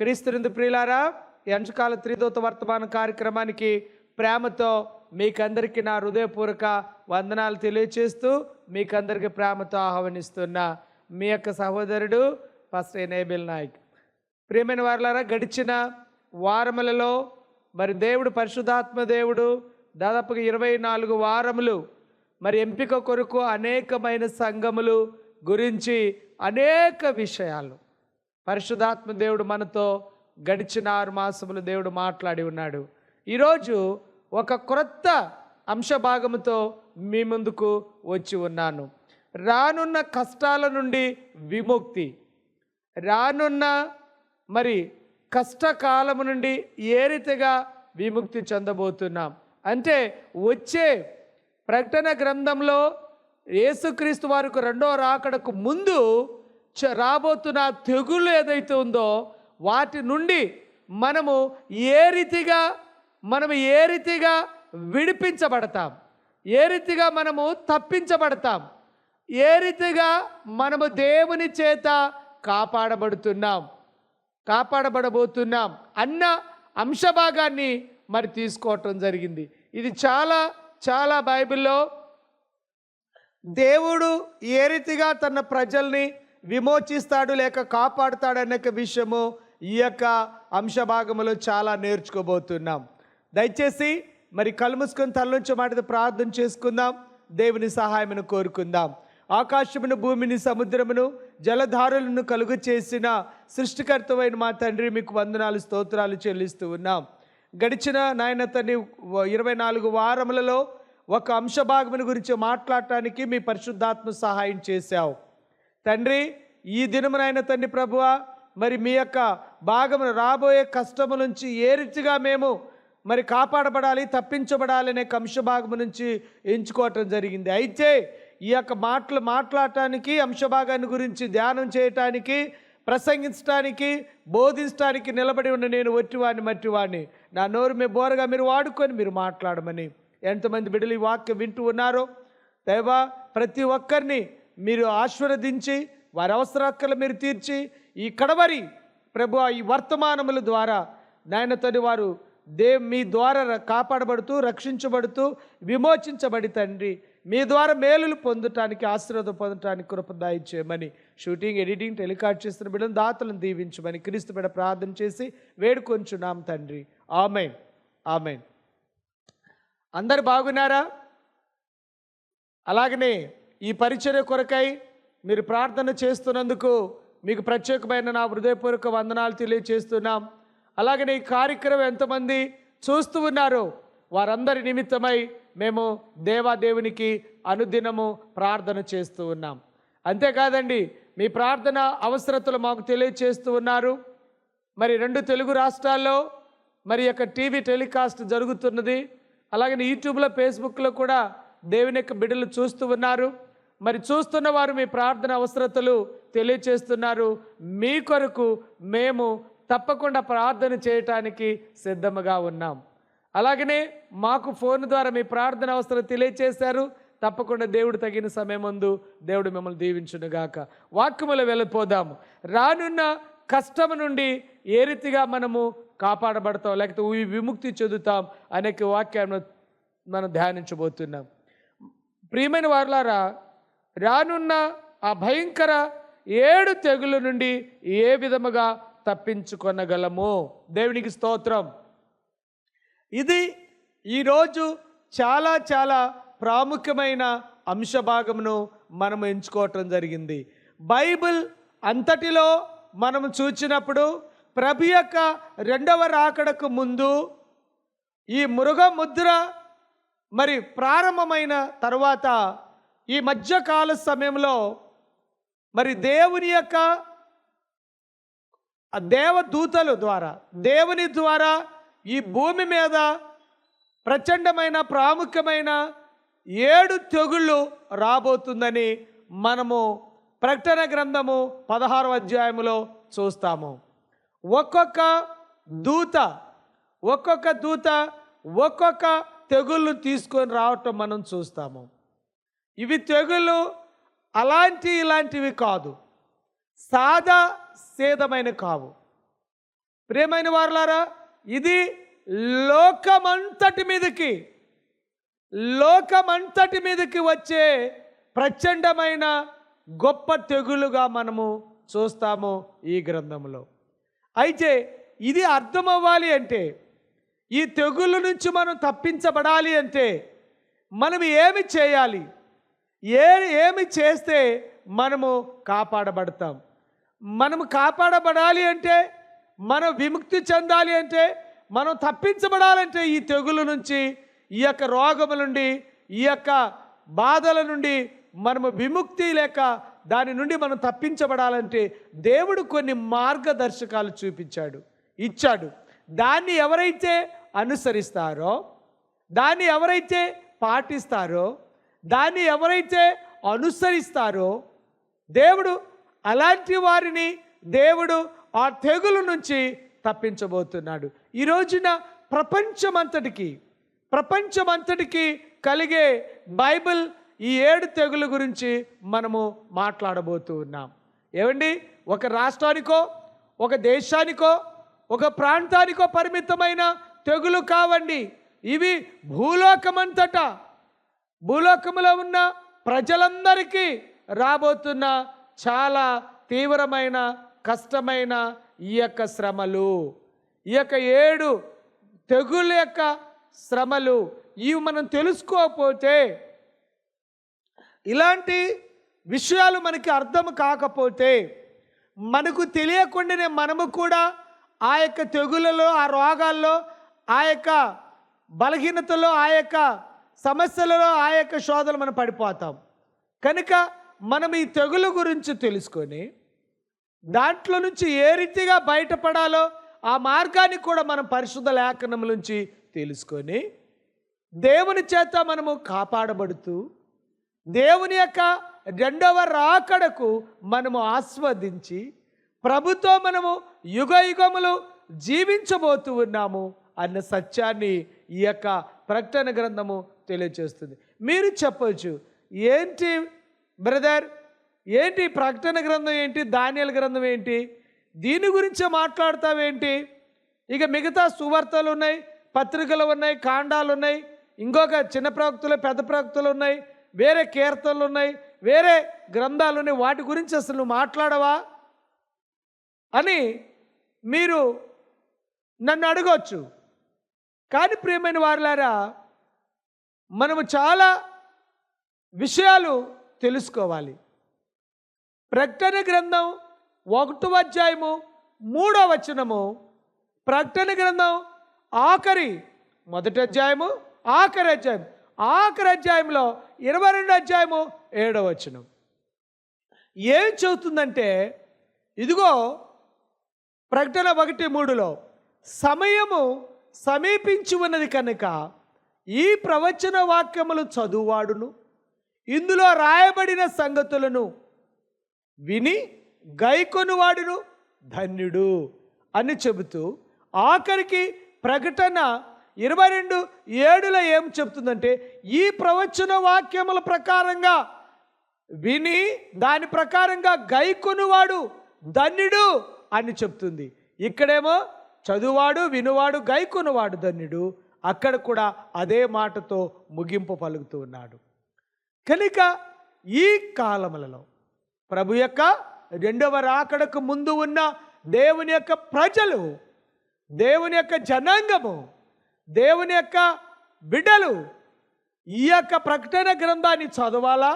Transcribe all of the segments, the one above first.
క్రీస్తునిందు ప్రియులారా ఈ అంశకాల త్రిదూత వర్తమాన కార్యక్రమానికి ప్రేమతో మీకందరికీ నా హృదయపూర్వక వందనాలు తెలియచేస్తూ మీకందరికీ ప్రేమతో ఆహ్వానిస్తున్న మీ యొక్క సహోదరుడు ఫస్ట్ ఎనేబిల్ నాయక్. ప్రియమైన వారులారా గడిచిన వారములలో మరి దేవుడు పరిశుద్ధాత్మ దేవుడు దాదాపుగా ఇరవై నాలుగు వారములు మరి ఎంపిక కొరకు అనేకమైన సంఘములు గురించి అనేక విషయాలు పరిశుధాత్మ దేవుడు మనతో గడిచిన ఆరు మాసములు దేవుడు మాట్లాడి ఉన్నాడు. ఈరోజు ఒక క్రొత్త అంశభాగముతో మీ ముందుకు వచ్చి ఉన్నాను. రానున్న కష్టాల నుండి విముక్తి. రానున్న మరి కష్టకాలము నుండి ఏ రీతిగా విముక్తి చెందబోతున్నాం? అంటే వచ్చే ప్రకటన గ్రంథంలో యేసుక్రీస్తు వారికి రెండో రాకడకు ముందు రాబోతున్న తెగులు ఏదైతే ఉందో వాటి నుండి మనము ఏ రీతిగా మనము ఏ రీతిగా విడిపించబడతాం? ఏ రీతిగా మనము తప్పించబడతాం? ఏ రీతిగా మనము దేవుని చేత కాపాడబడుతున్నాం? కాపాడబడబోతున్నాం అన్న అంశభాగాన్ని మరి తీసుకోవటం జరిగింది. ఇది చాలా చాలా బైబిల్లో దేవుడు ఏ రీతిగా తన ప్రజల్ని విమోచిస్తాడు లేక కాపాడుతాడు అనేక విషయము ఈ యొక్క అంశభాగములో చాలా నేర్చుకోబోతున్నాం. దయచేసి మరి కళ్ళు మూసుకొని తలనుంచి మాటది ప్రార్థన చేసుకుందాం. దేవుని సహాయమును కోరుకుందాం. ఆకాశమును భూమిని సముద్రమును జలధారులను కలుగు చేసిన సృష్టికర్తమైన మా తండ్రి మీకు వందనాలు స్తోత్రాలు చెల్లిస్తూ ఉన్నాం. గడిచిన నాయన తండ్రి ఇరవై నాలుగు వారములలో ఒక అంశభాగముని గురించి మాట్లాడటానికి మీ పరిశుద్ధాత్మ సహాయం చేశావు. తండ్రి ఈ దినమునైన తండ్రి ప్రభువ మరి మీ యొక్క భాగమును రాబోయే కష్టము నుంచి ఏ రీతిగా మేము మరి కాపాడబడాలి తప్పించబడాలి అనే అంశభాగము నుంచి ఎంచుకోవటం జరిగింది. అయితే ఈ యొక్క మాటలు మాట్లాడటానికి అంశభాగాన్ని గురించి ధ్యానం చేయటానికి ప్రసంగించడానికి బోధించడానికి నిలబడి ఉన్న నేను ఒట్టివాడిని మట్టివాడిని. నా నోరు మీ బోరగా మీరు వాడుకొని మీరు మాట్లాడమని. ఎంతమంది బిడ్డలు ఈ వాక్యం వింటూ ఉన్నారో? దైవా ప్రతి ఒక్కరిని మీరు ఆశీర్వదించి వారి అవసరాక్కలు మీరు తీర్చి ఈ కడవరి ప్రభు ఈ వర్తమానముల ద్వారా నాయనతోని వారు దే మీ ద్వారా కాపాడబడుతూ రక్షించబడుతూ విమోచించబడి తండ్రి. మీ ద్వారా మేలులు పొందటానికి ఆశీర్వాదం పొందటానికి కృప షూటింగ్ ఎడిటింగ్ టెలికాస్ట్ చేస్తున్న బిడ్డను దాతలను దీవించమని క్రీస్తు బిడ్డ ప్రార్థన చేసి వేడుకొంచున్నాం తండ్రి. ఆమెన్. ఆమెన్. అందరు బాగున్నారా? అలాగనే ఈ పరిచర్య కొరకై మీరు ప్రార్థన చేస్తున్నందుకు మీకు ప్రత్యేకమైన నా హృదయపూర్వక వందనాలు తెలియచేస్తున్నాం. అలాగనే ఈ కార్యక్రమం ఎంతమంది చూస్తూ ఉన్నారో వారందరి నిమిత్తమై మేము దేవాదేవునికి అనుదినము ప్రార్థన చేస్తూ ఉన్నాం. అంతేకాదండి మీ ప్రార్థన అవసరతలు మాకు తెలియచేస్తూ ఉన్నారు. మరి రెండు తెలుగు రాష్ట్రాల్లో మరి యొక్క టీవీ టెలికాస్ట్ జరుగుతున్నది. అలాగే యూట్యూబ్లో ఫేస్బుక్లో కూడా దేవుని యొక్క బిడ్డలు చూస్తూ ఉన్నారు. మరి చూస్తున్న వారు మీ ప్రార్థన అవసరతలు తెలియచేస్తున్నారు. మీ కొరకు మేము తప్పకుండా ప్రార్థన చేయటానికి సిద్ధముగా ఉన్నాం. అలాగనే మాకు ఫోన్ ద్వారా మీ ప్రార్థన అవసరం తెలియచేశారు. తప్పకుండా దేవుడు తగిన సమయం ముందు దేవుడు మిమ్మల్ని దీవించునుగాక. వాక్యములో వెళ్ళిపోదాము. రానున్న కష్టం నుండి ఏ రీతిగా మనము కాపాడబడతాం లేకపోతే విముక్తి చెందుతాం అనేక వాక్యాన్ని మనం ధ్యానించబోతున్నాం. ప్రియమైన వారులారా రానున్న ఆ భయంకర ఏడు తెగుల నుండి ఏ విధముగా తప్పించుకొనగలము? దేవునికి స్తోత్రం. ఇది ఈరోజు చాలా చాలా ప్రాముఖ్యమైన అంశభాగమును మనం ఎంచుకోవటం జరిగింది. బైబిల్ అంతటిలో మనం చూచినప్పుడు ప్రభు యొక్క రెండవ రాకడకు ముందు ఈ మృగ ముద్ర మరి ప్రారంభమైన తర్వాత ఈ మధ్యకాల సమయంలో మరి దేవుని యొక్క ఆ దేవదూతల ద్వారా దేవుని ద్వారా ఈ భూమి మీద ప్రచండమైన ప్రాముఖ్యమైన ఏడు తెగుళ్ళు రాబోతుందని మనము ప్రకటన గ్రంథము పదహారవ అధ్యాయములో చూస్తాము. ఒక్కొక్క దూత ఒక్కొక్క దూత ఒక్కొక్క తెగుళ్ళు తీసుకొని రావటం మనం చూస్తాము. ఇవి తెగుళ్ళు అలాంటి ఇలాంటివి కాదు. సాదా సేదమైన కావు. ప్రియమైన వారులారా ఇది లోకమంతటి మీదకి లోకమంతటి మీదకి వచ్చే ప్రచండమైన గొప్ప తెగులుగా మనము చూస్తాము ఈ గ్రంథంలో. అయితే ఇది అర్థమవ్వాలి అంటే ఈ తెగుళ్ళ నుంచి మనం తప్పించబడాలి అంటే మనం ఏమి చేయాలి? ఏ ఏమి చేస్తే మనము కాపాడబడతాం? మనము కాపాడబడాలి అంటే మనం విముక్తి చెందాలి అంటే మనం తప్పించబడాలంటే ఈ తెగుల నుంచి ఈ యొక్క రోగముల నుండి ఈ యొక్క బాధల నుండి మనము విముక్తి లేక దాని నుండి మనం తప్పించబడాలంటే దేవుడు కొన్ని మార్గదర్శకాలు చూపించాడు ఇచ్చాడు. దాన్ని ఎవరైతే అనుసరిస్తారో దాన్ని ఎవరైతే పాటిస్తారో దాన్ని ఎవరైతే అనుసరిస్తారో దేవుడు అలాంటి వారిని దేవుడు ఆ తెగుల నుంచి తప్పించబోతున్నాడు. ఈ రోజున ప్రపంచమంతటికి ప్రపంచమంతటికి కలిగే బైబిల్ ఈ ఏడు తెగుల గురించి మనము మాట్లాడబోతూ ఉన్నాం. ఏమండి ఒక రాష్ట్రానికో ఒక దేశానికో ఒక ప్రాంతానికో పరిమితమైన తెగులు కావండి. ఇవి భూలోకమంతటా. భూలోకములో ఉన్న ప్రజలందరికీ రాబోతున్న చాలా తీవ్రమైన కష్టమైన ఈ యొక్క శ్రమలు. ఈ యొక్క ఏడు తెగుళ్ళ యొక్క శ్రమలు ఇవి మనం తెలుసుకోకపోతే ఇలాంటి విషయాలు మనకి అర్థం కాకపోతే మనకు తెలియకుండానే మనము కూడా ఆ యొక్క తెగులలో ఆ రోగాల్లో ఆ యొక్క బలహీనతలో ఆ యొక్క సమస్యలలో ఆ యొక్క శోధలు మనం పడిపోతాం. కనుక మనం ఈ తెగులు గురించి తెలుసుకొని దాంట్లో నుంచి ఏ రీతిగా బయటపడాలో ఆ మార్గాన్ని కూడా మనం పరిశుద్ధ లేఖనం నుంచి తెలుసుకొని దేవుని చేత మనము కాపాడబడుతూ దేవుని యొక్క రెండవ రాకడకు మనము ఆస్వాదించి ప్రభుతో మనము యుగ యుగములు జీవించబోతూ ఉన్నాము అన్న సత్యాన్ని ఈ యొక్క ప్రకటన గ్రంథము తెలియజేస్తుంది మీరు చెప్పవచ్చు ఏంటి బ్రదర్? ఏంటి ప్రకటన గ్రంథం ఏంటి? ధాన్యాల గ్రంథం ఏంటి? దీని గురించే మాట్లాడతావేంటి? ఇక మిగతా సువార్తలు ఉన్నాయి పత్రికలు ఉన్నాయి కాండాలు ఉన్నాయి ఇంకొక చిన్న ప్రవక్తలు పెద్ద ప్రవక్తలు ఉన్నాయి వేరే కీర్తనలు ఉన్నాయి వేరే గ్రంథాలు ఉన్నాయి. వాటి గురించి అసలు నువ్వు మాట్లాడవా? అని మీరు నన్ను అడగవచ్చు కానీ ప్రియమైన వారులారా మనము చాలా విషయాలు తెలుసుకోవాలి. ప్రకటన గ్రంథం ఒకటో అధ్యాయము మూడో వచనము. ప్రకటన గ్రంథం ఆఖరి మొదటి అధ్యాయము ఆఖరి అధ్యాయం ఆఖరి అధ్యాయంలో ఇరవై రెండు అధ్యాయము ఏడో వచనం. ఏం చెబుతుందంటే ఇదిగో ప్రకటన ఒకటి మూడులో సమయము సమీపించి ఉన్నది కనుక ఈ ప్రవచన వాక్యములు చదువువాడును. ఇందులో రాయబడిన సంగతులను విని గైకొనువాడును ధన్యుడు అని చెబుతూ ఆఖరికి ప్రకటన ఇరవై రెండు ఏడులో ఏం చెప్తుందంటే ఈ ప్రవచన వాక్యముల ప్రకారంగా విని దాని ప్రకారంగా గైకొనువాడు ధన్యుడు అని చెప్తుంది ఇక్కడేమో చదువువాడు వినువాడు గైకొనువాడు ధన్యుడు అక్కడ కూడా అదే మాటతో ముగింపు పలుకుతూ ఉన్నాడు. కనుక ఈ కాలములలో ప్రభు యొక్క రెండవ రాకడకు ముందు ఉన్న దేవుని యొక్క ప్రజలు దేవుని యొక్క జనాంగము దేవుని యొక్క బిడ్డలు ఈ యొక్క ప్రకటన గ్రంథాన్ని చదవాలా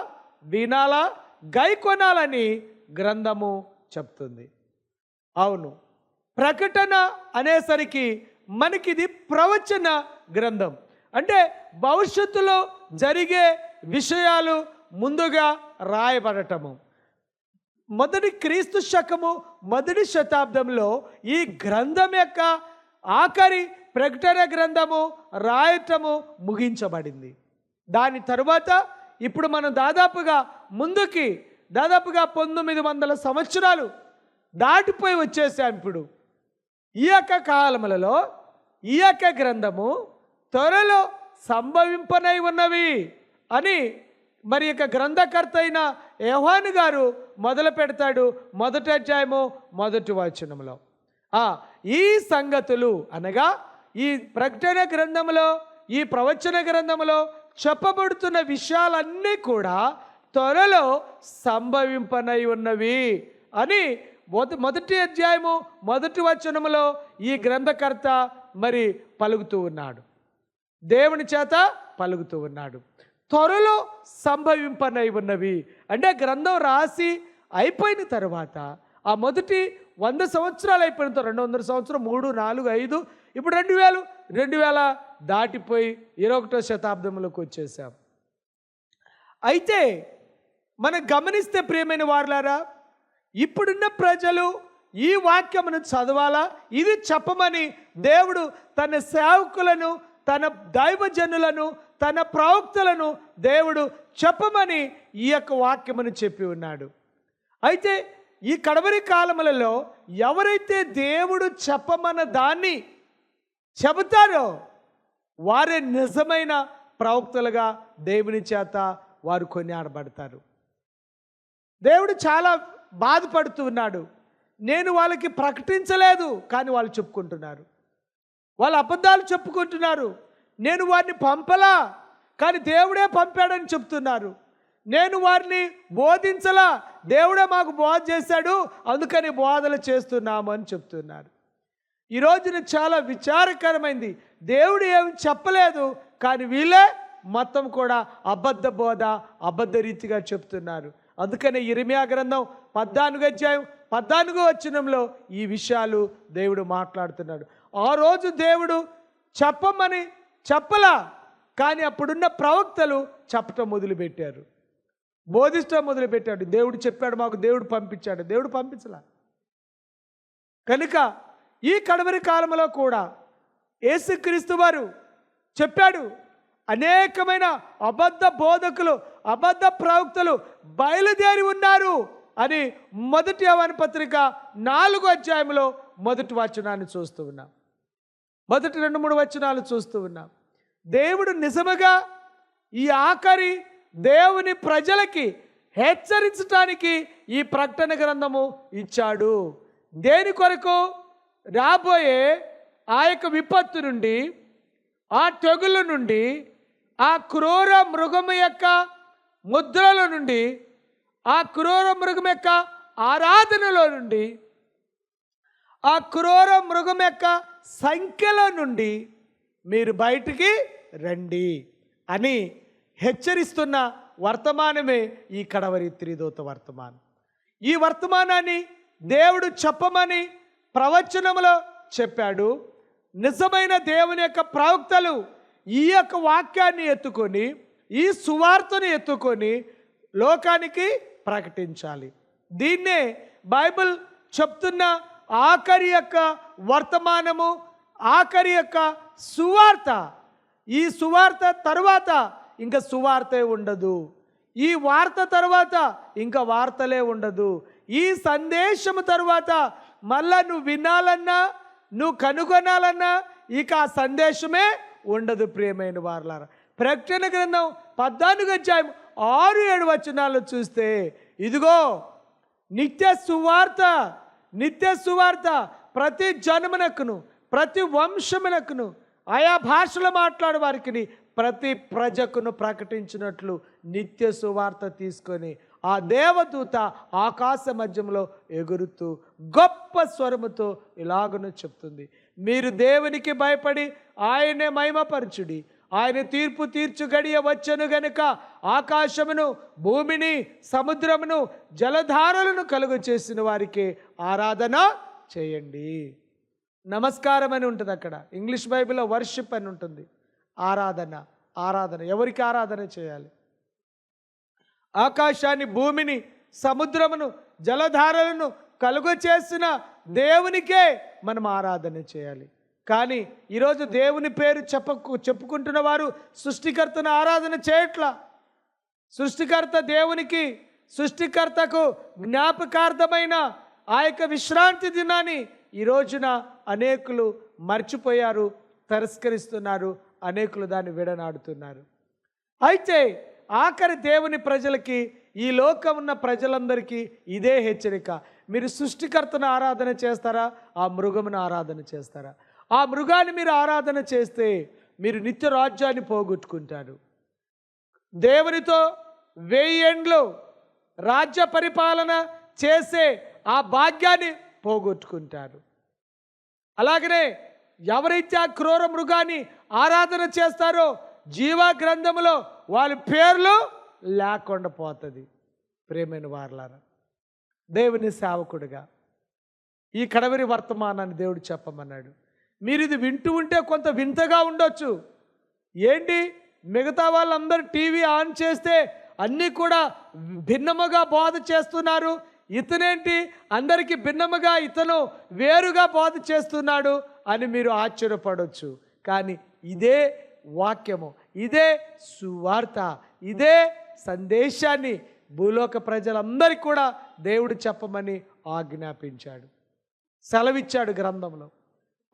వినాలా గైకొనాలని గ్రంథము చెప్తుంది. అవును ప్రకటన అనేసరికి మనకిది ప్రవచన గ్రంథం. అంటే భవిష్యత్తులో జరిగే విషయాలు ముందుగా రాయబడటము. మొదటి క్రీస్తు శకము మొదటి శతాబ్దంలో ఈ గ్రంథం యొక్క ఆఖరి ప్రకటన గ్రంథము రాయటము ముగించబడింది. దాని తరువాత ఇప్పుడు మనం దాదాపుగా ముందుకి దాదాపుగా పంతొమ్మిది వందల సంవత్సరాలు దాటిపోయి వచ్చేసాం ఇప్పుడు. ఈ యొక్క కాలములలో ఈ యొక్క గ్రంథము త్వరలో సంభవింపనై ఉన్నవి అని మరి యొక్క గ్రంథకర్త అయిన యోహాను గారు మొదలు పెడతాడు మొదటి అధ్యాయము మొదటి వచనంలో ఈ సంగతులు అనగా ఈ ప్రకటన గ్రంథములో ఈ ప్రవచన గ్రంథములో చెప్పబడుతున్న విషయాలన్నీ కూడా త్వరలో సంభవింపనై ఉన్నవి అని మొదటి అధ్యాయము మొదటి వచనములో ఈ గ్రంథకర్త మరి పలుకుతూ ఉన్నాడు. దేవుని చేత పలుకుతూ ఉన్నాడు. త్వరలో సంభవింపనై ఉన్నవి. అంటే గ్రంథం రాసి అయిపోయిన తర్వాత ఆ మొదటి వంద సంవత్సరాలు అయిపోయిన రెండు వందల సంవత్సరం మూడు నాలుగు ఐదు ఇప్పుడు రెండు వేలు రెండు వేల దాటిపోయి ఇరవై ఒకటో శతాబ్దంలోకి వచ్చేసాం. అయితే మనం గమనిస్తే ప్రియమైన వారులారా ఇప్పుడున్న ప్రజలు ఈ వాక్యమును చదవాలా? ఇది చెప్పమని దేవుడు తన సేవకులను తన దైవజనులను తన ప్రవక్తలను దేవుడు చెప్పమని ఈ యొక్క వాక్యమును చెప్పి ఉన్నాడు. అయితే ఈ కడవరి కాలములలో ఎవరైతే దేవుడు చెప్పమన్న దాన్ని చెబుతారో వారే నిజమైన ప్రవక్తలుగా దేవుని చేత వారు కొనియాడబడతారు. దేవుడు చాలా బాధపడుతున్నాడు. నేను వాళ్ళకి ప్రకటించలేదు కానీ వాళ్ళు చెప్పుకుంటున్నారు. వాళ్ళు అబద్ధాలు చెప్పుకుంటున్నారు. నేను వారిని పంపలా కానీ దేవుడే పంపాడని చెప్తున్నారు. నేను వారిని బోధించలా దేవుడే మాకు బోధ చేశాడు అందుకని బోధలు చేస్తున్నాము అని చెప్తున్నారు. ఈ రోజున చాలా విచారకరమైంది. దేవుడు ఏమి చెప్పలేదు కానీ వీళ్ళే మొత్తం కూడా అబద్ధ బోధ అబద్ధ రీతిగా చెప్తున్నారు. అందుకనే ఇరిమియా గ్రంథం పద్నాలుగు అధ్యాయం పద్నాలుగు వచ్చినంలో ఈ విషయాలు దేవుడు మాట్లాడుతున్నాడు. ఆ రోజు దేవుడు చెప్పమని చెప్పలా కానీ అప్పుడున్న ప్రవక్తలు చెప్పటం మొదలుపెట్టారు. బోధించడం మొదలుపెట్టాడు. దేవుడు చెప్పాడు మాకు దేవుడు పంపించాడు. దేవుడు పంపించలా. కనుక ఈ కడవరి కాలంలో కూడా యేసుక్రీస్తు వారు చెప్పాడు అనేకమైన అబద్ధ బోధకులు అబద్ధ ప్రవక్తలు బయలుదేరి ఉన్నారు. అని మొదటి యవన పత్రిక నాలుగు అధ్యాయంలో మొదటి వచనాన్ని చూస్తూ ఉన్నాం. మొదటి రెండు మూడు వచనాలు చూస్తూ ఉన్నాం. దేవుడు నిజముగా ఈ ఆఖరి దేవుని ప్రజలకి హెచ్చరించటానికి ఈ ప్రకటన గ్రంథము ఇచ్చాడు. దేని కొరకు? రాబోయే ఆ యొక్క విపత్తు నుండి ఆ తెగులు నుండి ఆ క్రూర మృగము యొక్క ముద్రల నుండి ఆ క్రూర మృగం యొక్క ఆరాధనలో నుండి ఆ క్రూర మృగం యొక్క సంఖ్యలో నుండి మీరు బయటికి రండి అని హెచ్చరిస్తున్న వర్తమానమే ఈ కడవరి త్రిదూత వర్తమానం. ఈ వర్తమానాన్ని దేవుడు చెప్పమని ప్రవచనములో చెప్పాడు. నిజమైన దేవుని యొక్క ప్రవక్తలు ఈ యొక్క వాక్యాన్ని ఎత్తుకొని ఈ సువార్తను ఎత్తుకొని లోకానికి ప్రకటించాలి. దీన్నే బైబిల్ చెప్తున్న ఆఖరి యొక్క వర్తమానము ఆఖరి యొక్క సువార్త. ఈ సువార్త తర్వాత ఇంకా సువార్తే ఉండదు. ఈ వార్త తర్వాత ఇంకా వార్తలే ఉండదు. ఈ సందేశము తర్వాత మళ్ళా నువ్వు వినాలన్నా నువ్వు కనుగొనాలన్నా ఇక ఆ సందేశమే ఉండదు ప్రియమైన వారలారా. ప్రకటన గ్రంథం పద్నాలుగు అధ్యాయం ఆరు ఏడు వచనాలు చూస్తే ఇదిగో నిత్య సువార్త నిత్య సువార్త ప్రతి జన్మనకును ప్రతి వంశమునకును ఆయా భాషలు మాట్లాడే వారికి ప్రతి ప్రజకును ప్రకటించినట్లు నిత్య సువార్త తీసుకొని ఆ దేవదూత ఆకాశ మధ్యంలో ఎగురుతూ గొప్ప స్వరముతో ఇలాగను చెప్తుంది. మీరు దేవునికి భయపడి ఆయనే మహిమపరచుడి. ఆయన తీర్పు తీర్చు గడియ వచ్చను గనుక ఆకాశమును భూమిని సముద్రమును జలధారలను కలుగు చేసిన వారికి ఆరాధన చేయండి. నమస్కారం అని ఉంటుంది అక్కడ. ఇంగ్లీష్ బైబిల్లో వర్షిప్ అని ఉంటుంది. ఆరాధన ఆరాధన. ఎవరికి ఆరాధన చేయాలి? ఆకాశాన్ని భూమిని సముద్రమును జలధారలను కలుగు చేసిన దేవునికే మనం ఆరాధన చేయాలి. కానీ ఈరోజు దేవుని పేరు చెప్పకు చెప్పుకుంటున్న వారు సృష్టికర్తను ఆరాధన చేయట్లా. సృష్టికర్త దేవునికి సృష్టికర్తకు జ్ఞాపకార్థమైన ఆ యొక్క విశ్రాంతి దినాన్ని ఈ రోజున అనేకులు మర్చిపోయారు తిరస్కరిస్తున్నారు అనేకులు దాన్ని విడనాడుతున్నారు. అయితే ఆఖరి దేవుని ప్రజలకి ఈ లోకం ఉన్న ప్రజలందరికీ ఇదే హెచ్చరిక. మీరు సృష్టికర్తను ఆరాధన చేస్తారా? ఆ మృగమును ఆరాధన చేస్తారా? ఆ మృగాన్ని మీరు ఆరాధన చేస్తే మీరు నిత్య రాజ్యాన్ని పోగొట్టుకుంటారు. దేవునితో వెయ్యేండ్లు రాజ్య పరిపాలన చేసే ఆ భాగ్యాన్ని పోగొట్టుకుంటారు. అలాగనే ఎవరైతే ఆ క్రూర మృగాన్ని ఆరాధన చేస్తారో జీవ గ్రంథములో వాళ్ళ పేర్లు లేకుండా పోతుంది. ప్రేమైన వారలారా దేవుని సేవకుడుగా ఈ కడవరి వర్తమానాన్ని దేవుడు చెప్పమన్నాడు. మీరు ఇది వింటూ ఉంటే కొంత వింతగా ఉండొచ్చు. ఏంటి? మిగతా వాళ్ళందరూ టీవీ ఆన్ చేస్తే అన్నీ కూడా భిన్నముగా బోధ చేస్తున్నారు. ఇతనేంటి? అందరికీ భిన్నముగా ఇతను వేరుగా బోధ చేస్తున్నాడు అని మీరు ఆశ్చర్యపడవచ్చు కానీ ఇదే వాక్యము ఇదే సువార్త ఇదే సందేశాన్ని భూలోక ప్రజలందరికీ కూడా దేవుడు చెప్పమని ఆజ్ఞాపించాడు. సెలవిచ్చాడు గ్రంథంలో.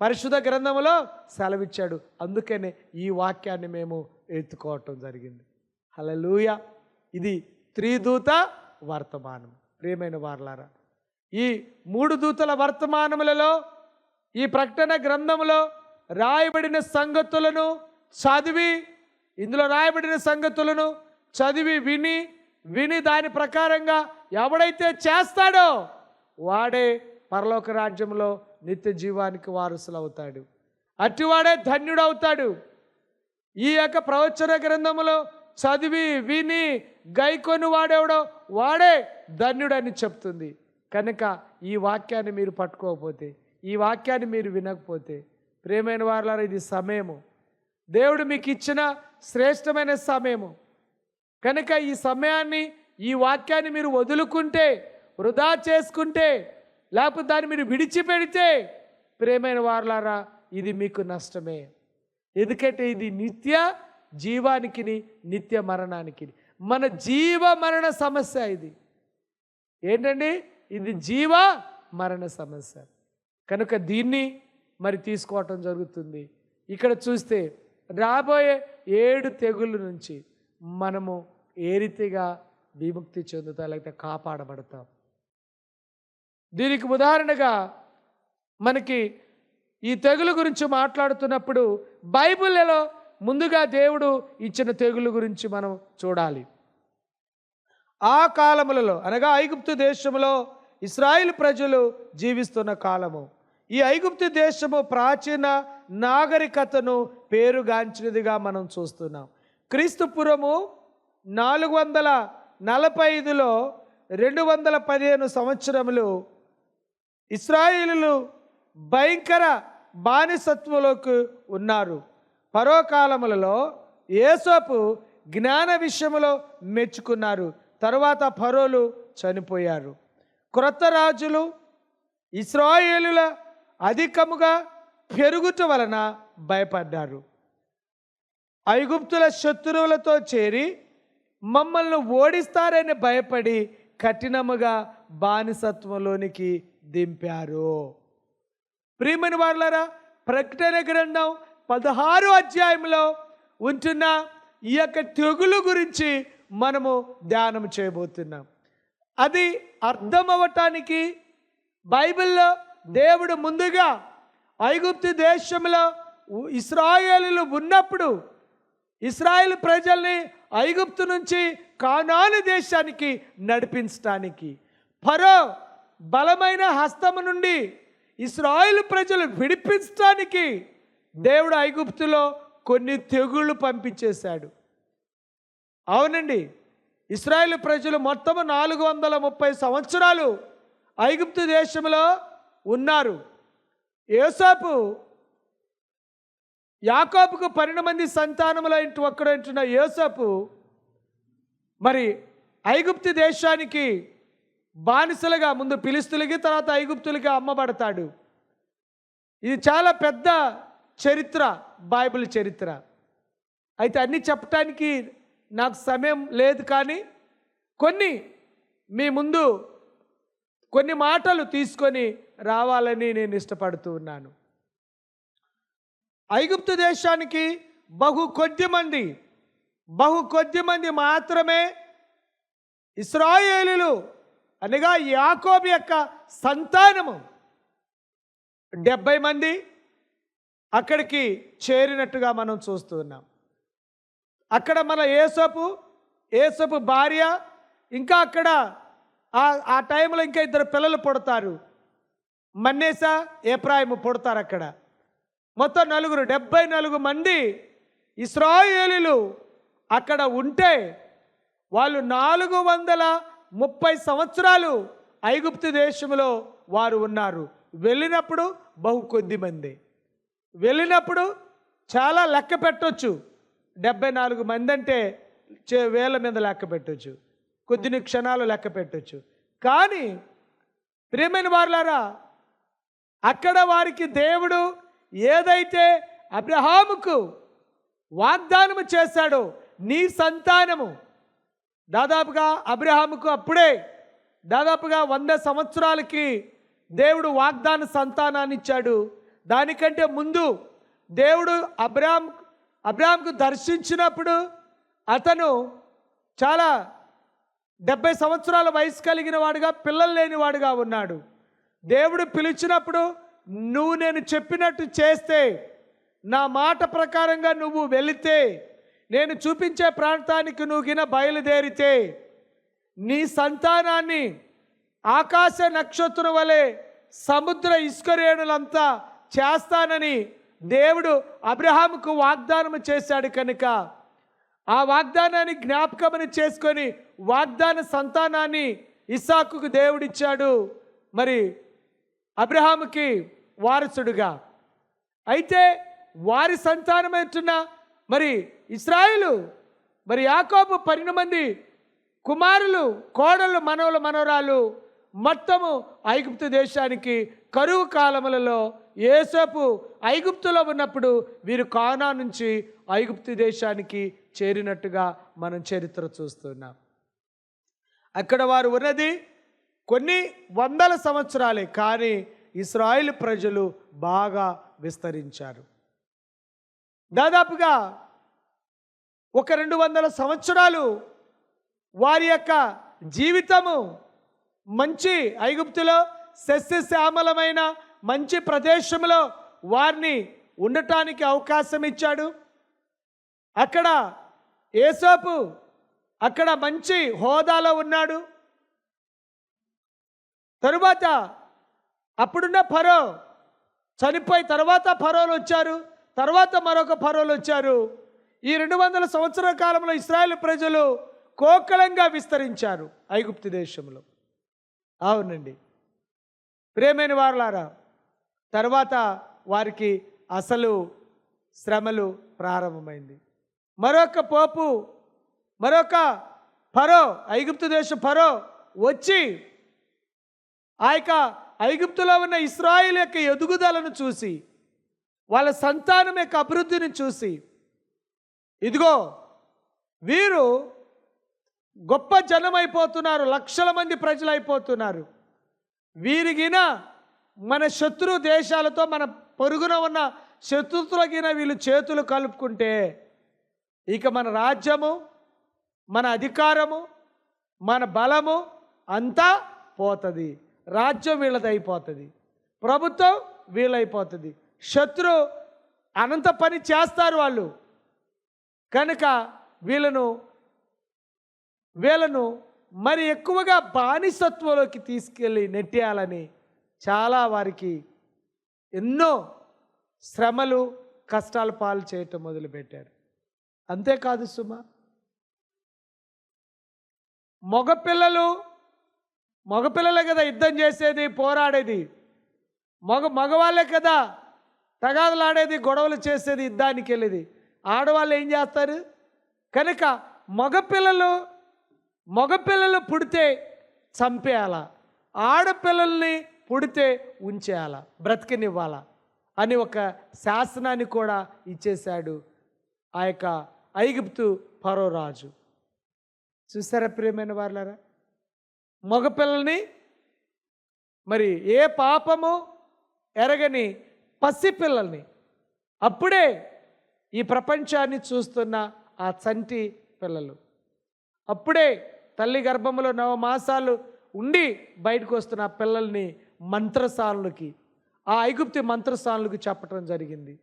పరిశుద్ధ గ్రంథంలో సెలవిచ్చాడు. అందుకనే ఈ వాక్యాన్ని మేము ఎత్తుకోవటం జరిగింది. హలలుయ ఇది త్రిదూత వర్తమానం ప్రియమైన వార్లారా ఈ మూడు దూతల వర్తమానములలో ఈ ప్రకటన గ్రంథములో రాయబడిన సంగతులను చదివి ఇందులో రాయబడిన సంగతులను చదివి విని విని దాని ప్రకారంగా ఎవడైతే చేస్తాడో వాడే పరలోక రాజ్యంలో నిత్య జీవానికి వారసులు అవుతాడు అట్టివాడే ధన్యుడవుతాడు. ఈ యొక్క ప్రవచన గ్రంథములో చదివి విని గైకొని వాడేవడో వాడే ధన్యుడని చెప్తుంది. కనుక ఈ వాక్యాన్ని మీరు పట్టుకోకపోతే ఈ వాక్యాన్ని మీరు వినకపోతే ప్రేమైన వారులారా ఇది సమయము. దేవుడు మీకు ఇచ్చిన శ్రేష్టమైన సమయము. కనుక ఈ సమయాన్ని ఈ వాక్యాన్ని మీరు వదులుకుంటే వృధా చేసుకుంటే లేకపోతే దాన్ని మీరు విడిచిపెడితే ప్రేమైన వారులారా ఇది మీకు నష్టమే. ఎందుకంటే ఇది నిత్య జీవానికి నిత్య మరణానికి. మన జీవ మరణ సమస్య ఇది. ఏంటండి? ఇది జీవ మరణ సమస్య. కనుక దీన్ని మరి తీసుకోవటం జరుగుతుంది. ఇక్కడ చూస్తే రాబోయే ఏడు తెగుళ్ళ నుంచి మనము ఏ రీతిగా విముక్తి చెందుతాం లేకపోతే కాపాడబడతాం. దీనికి ఉదాహరణగా మనకి ఈ తెగులు గురించి మాట్లాడుతున్నప్పుడు బైబిల్లో ముందుగా దేవుడు ఇచ్చిన తెగులు గురించి మనం చూడాలి. ఆ కాలములలో అనగా ఐగుప్తు దేశములో ఇస్రాయిల్ ప్రజలు జీవిస్తున్న కాలము. ఈ ఐగుప్తు దేశము ప్రాచీన నాగరికతను పేరుగాంచినదిగా మనం చూస్తున్నాం. క్రీస్తుపురము నాలుగు వందల నలభై ఐదులో రెండు వందల పదిహేను సంవత్సరములు ఇస్రాయిలు భయంకర బానిసత్వంలోకి ఉన్నారు. పరోకాలములలో ఏసోపు జ్ఞాన విషయములో మెచ్చుకున్నారు. తరువాత పరోలు చనిపోయారు. క్రొత్త రాజులు ఇస్రాయేలుల అధికముగా పెరుగుట వలన భయపడ్డారు. ఐగుప్తుల శత్రువులతో చేరి మమ్మల్ని ఓడిస్తారని భయపడి కఠినముగా బానిసత్వంలోనికి దింపారు. ప్రియమైన వాళ్ళరా ప్రకటన గ్రంథం పదహారు అధ్యాయంలో ఉంటున్న ఈ యొక్క తెగులు గురించి మనము ధ్యానం చేయబోతున్నాం. అది అర్థం అవ్వటానికి బైబిల్లో దేవుడు ముందుగా ఐగుప్తు దేశంలో ఇస్రాయేలు ఉన్నప్పుడు ఇస్రాయేల్ ప్రజల్ని ఐగుప్తు నుంచి కానాను దేశానికి నడిపించటానికి ఫరో బలమైన హస్తము నుండి ఇస్రాయిల్ ప్రజలు విడిపించటానికి దేవుడు ఐగుప్తులో కొన్ని తెగుళ్ళు పంపించేశాడు. అవునండి. ఇస్రాయేల్ ప్రజలు మొత్తం నాలుగు వందల ముప్పై సంవత్సరాలు ఐగుప్తు దేశంలో ఉన్నారు. ఏసాపు యాకోబుకు పన్నెండు మంది సంతానముల ఇంటి ఒక్కడంటున్న యోసపు మరి ఐగుప్తు దేశానికి బానిసలుగా ముందు పిలిస్తులకి తర్వాత ఐగుప్తులకి అమ్మబడతాడు ఇది చాలా పెద్ద చరిత్ర బైబిల్ చరిత్ర. అయితే అన్నీ చెప్పటానికి నాకు సమయం లేదు కానీ కొన్ని మీ ముందు కొన్ని మాటలు తీసుకొని రావాలని నేను ఇష్టపడుతూ ఉన్నాను. ఐగుప్తు దేశానికి బహు కొద్ది మంది బహు కొద్ది మంది మాత్రమే ఇస్రాయేలీలు అనగా యాకోబు యొక్క సంతానము. డెబ్బై మంది అక్కడికి చేరినట్టుగా మనం చూస్తున్నాం అక్కడ మన ఏసపు ఏసపు భార్య ఇంకా అక్కడ ఆ ఆ టైంలో ఇంకా ఇద్దరు పిల్లలు పుడతారు. మన్నేస ఏప్రాయము పుడతారు అక్కడ. మొత్తం నలుగురు డెబ్బై నాలుగు మంది ఇస్రాయేలీలు అక్కడ ఉంటే వాళ్ళు నాలుగు వందల ముప్పై సంవత్సరాలు ఐగుప్తు దేశంలో వారు ఉన్నారు. వెళ్ళినప్పుడు బహు కొద్ది మంది. వెళ్ళినప్పుడు చాలా లెక్క పెట్టొచ్చు. డెబ్బై నాలుగు మంది అంటే చే- వేల మీద లెక్క పెట్టొచ్చు. కొద్దిని క్షణాలు లెక్క పెట్టొచ్చు. కానీ ప్రియమైన వారులారా అక్కడ వారికి దేవుడు ఏదైతే అబ్రహాముకు వాగ్దానము చేశాడో నీ సంతానము దాదాపుగా అబ్రహాముకు అప్పుడే దాదాపుగా వంద సంవత్సరాలకి దేవుడు వాగ్దాన సంతానాన్ని ఇచ్చాడు. దానికంటే ముందు దేవుడు అబ్రామ్ అబ్రామ్కు దర్శించినప్పుడు అతను చాలా డెబ్బై సంవత్సరాల వయసు కలిగిన వాడుగా పిల్లలు లేనివాడుగా ఉన్నాడు. దేవుడు పిలిచినప్పుడు నువ్వు నేను చెప్పినట్టు చేస్తే నా మాట ప్రకారంగా నువ్వు వెళితే నేను చూపించే ప్రాంతానికి నూగిన బయలుదేరితే నీ సంతానాన్ని ఆకాశ నక్షత్రం వలె సముద్ర ఇసుకరేణులంతా చేస్తానని దేవుడు అబ్రహాముకు వాగ్దానం చేశాడు కనుక. ఆ వాగ్దానాన్ని జ్ఞాపకమని చేసుకొని వాగ్దాన సంతానాన్ని ఇసాకుకు దేవుడిచ్చాడు. మరి అబ్రహాముకి వారసుడుగా. అయితే వారి సంతానమవుతున్న మరి ఇస్రాయిలు మరి యాకోబు పన్నెండు మంది కుమారులు కోడలు మనవలు మనవరాలు మొత్తము ఐగుప్తు దేశానికి కరువు కాలములలో ఏసేపు ఐగుప్తులో ఉన్నప్పుడు వీరు కానా నుంచి ఐగుప్తు దేశానికి చేరినట్టుగా మనం చరిత్ర చూస్తున్నాం. అక్కడ వారు ఉన్నది కొన్ని వందల సంవత్సరాలే కానీ ఇస్రాయిల్ ప్రజలు బాగా విస్తరించారు. దాదాపుగా ఒక రెండు వందల సంవత్సరాలు వారి యొక్క జీవితము మంచి ఐగుప్తులో సస్యశ్యామలమైన మంచి ప్రదేశంలో వారిని ఉండటానికి అవకాశం ఇచ్చాడు. అక్కడ ఏసోపు అక్కడ మంచి హోదాలో ఉన్నాడు. తరువాత అప్పుడున్న ఫరో చనిపోయి తర్వాత ఫరోలు వచ్చారు. తర్వాత మరొక ఫరోలు వచ్చారు. ఈ రెండు వందల సంవత్సరాల కాలంలో ఇస్రాయేల్ ప్రజలు కోకలంగా విస్తరించారు ఐగుప్తు దేశంలో. అవునండి. ప్రేమైన వారులారా తర్వాత వారికి అసలు శ్రమలు ప్రారంభమైంది. మరొక పోపు మరొక ఫరో ఐగుప్తు దేశం ఫరో వచ్చి ఆ యొక్క ఐగుప్తులో ఉన్న ఇస్రాయిల్ యొక్క ఎదుగుదలను చూసి వాళ్ళ సంతానం యొక్క అభివృద్ధిని చూసి ఇదిగో వీరు గొప్ప జనం అయిపోతున్నారు లక్షల మంది ప్రజలు అయిపోతున్నారు వీరిగిన మన శత్రు దేశాలతో మన పొరుగున ఉన్న శత్రుతులగిన వీళ్ళు చేతులు కలుపుకుంటే ఇక మన రాజ్యము మన అధికారము మన బలము అంతా పోతుంది. రాజ్యం వీళ్ళది అయిపోతుంది ప్రభుత్వం వీళ్ళైపోతుంది. శత్రు అనంత పని చేస్తారు వాళ్ళు. కనుక వీళ్ళను వీళ్ళను మరి ఎక్కువగా బానిసత్వంలోకి తీసుకెళ్ళి నెట్టేయాలని చాలా వారికి ఎన్నో శ్రమలు కష్టాలు పాలు చేయటం మొదలుపెట్టారు. అంతేకాదు సుమ మగపిల్లలు మగపిల్లలే కదా యుద్ధం చేసేది పోరాడేది. మగ మగవాళ్ళే కదా తగాదలాడేది గొడవలు చేసేది యుద్ధానికి వెళ్ళేది. ఆడవాళ్ళు ఏం చేస్తారు? కనుక మగపిల్లలు మగపిల్లలు పుడితే చంపేయాలా? ఆడపిల్లల్ని పుడితే ఉంచేయాలా? బ్రతికనివ్వాలా? అని ఒక శాసనాన్ని కూడా ఇచ్చేశాడు ఆ యొక్క ఐగుప్తు పరోరాజు చూసారా ప్రియమైన వాళ్ళారా మగపిల్లల్ని మరి ఏ పాపము ఎరగని పసిపిల్లల్ని? అప్పుడే ఈ ప్రపంచాన్ని చూస్తున్న ఆ చంటి పిల్లలు. అప్పుడే తల్లి గర్భంలో నవ మాసాలు ఉండి బయటకు వస్తున్న ఆ పిల్లల్ని మంత్రసానులకి ఆ ఐగుప్తి మంత్రసానులకు చెప్పటం జరిగింది.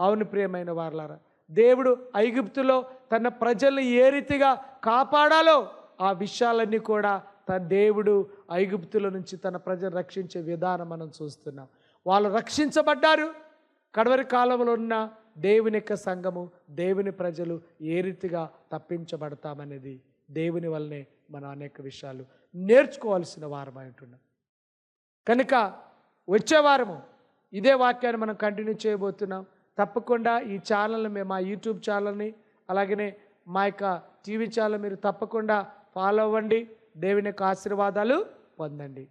అవును ప్రియమైన వార్లారా దేవుడు ఐగుప్తులో తన ప్రజల్ని ఏ రీతిగా కాపాడాలో ఆ విషయాలన్నీ కూడా తన దేవుడు ఐగుప్తుల నుంచి తన ప్రజలు రక్షించే విధానం మనం చూస్తున్నాం. వాళ్ళు రక్షించబడ్డారు. కడవరి కాలంలో ఉన్న దేవుని యొక్క సంఘము దేవుని ప్రజలు ఏ రీతిగా తప్పించబడతామనేది దేవుని వల్లనే మనం అనేక విషయాలు నేర్చుకోవాల్సిన వారమై ఉంటున్నాం కనుక వచ్చే వారము ఇదే వాక్యాన్ని మనం కంటిన్యూ చేయబోతున్నాం. తప్పకుండా ఈ ఛానల్ని మేము మా యూట్యూబ్ ఛానల్ని అలాగనే మా యొక్క టీవీ ఛానల్ మీరు తప్పకుండా ఫాలో అవ్వండి. దేవుని యొక్క ఆశీర్వాదాలు పొందండి.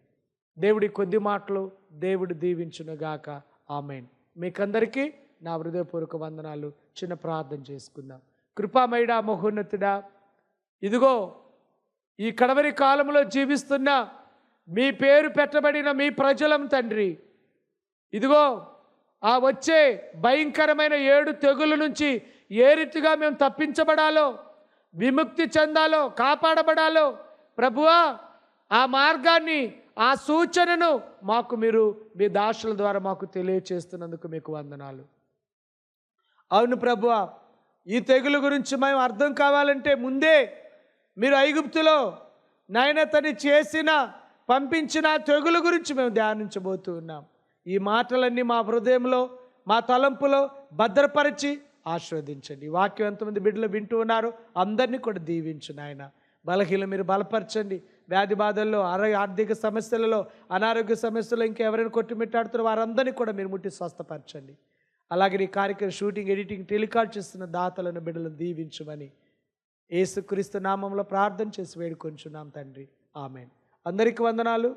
దేవుడి కొద్ది మాటలు దేవుడు దీవించునుగాక. ఆమెన్. మీకందరికీ నా హృదయపూర్వక వందనాలు. చిన్న ప్రార్థన చేసుకుందాం. కృపామయుడా మహోన్నతుడా ఇదిగో ఈ కడవరి కాలంలో జీవిస్తున్న మీ పేరు పెట్టబడిన మీ ప్రజలం తండ్రి. ఇదిగో ఆ వచ్చే భయంకరమైన ఏడు తెగుల నుంచి ఏ రీతిగా మేము తప్పించబడాలో విముక్తి చెందాలో కాపాడబడాలో ప్రభువా ఆ మార్గాన్ని ఆ సూచనను మాకు మీరు మీ దాసుల ద్వారా మాకు తెలియచేస్తున్నందుకు మీకు వందనాలు. అవును ప్రభు. ఈ తెగులు గురించి మేము అర్థం కావాలంటే ముందే మీరు ఐగుప్తులో నాయన తని చేసిన పంపించిన తెగులు గురించి మేము ధ్యానించబోతూ ఉన్నాం. ఈ మాటలన్నీ మా హృదయంలో మా తలంపులో భద్రపరిచి ఆస్వాదించండి ఈ వాక్యం ఎంతమంది బిడ్డలు వింటూ ఉన్నారు అందరినీ కూడా దీవించు నాయన. బలహీన మీరు బలపరచండి. వ్యాధి బాధల్లో ఆర్థిక సమస్యలలో అనారోగ్య సమస్యలు ఇంకా ఎవరైనా కొట్టుమిట్టాడుతారో వారందరినీ కూడా మీరు ముట్టి స్వస్థపరచండి. అలాగే ఈ కార్యక్రమం షూటింగ్ ఎడిటింగ్ టెలికాస్ట్ చేస్తున్న దాతలను బిడ్డలను దీవించమని ఏసుక్రీస్తు నామంలో ప్రార్థన చేసి వేడుకొంచున్నాం తండ్రి. ఆమెన్. అందరికీ వందనాలు.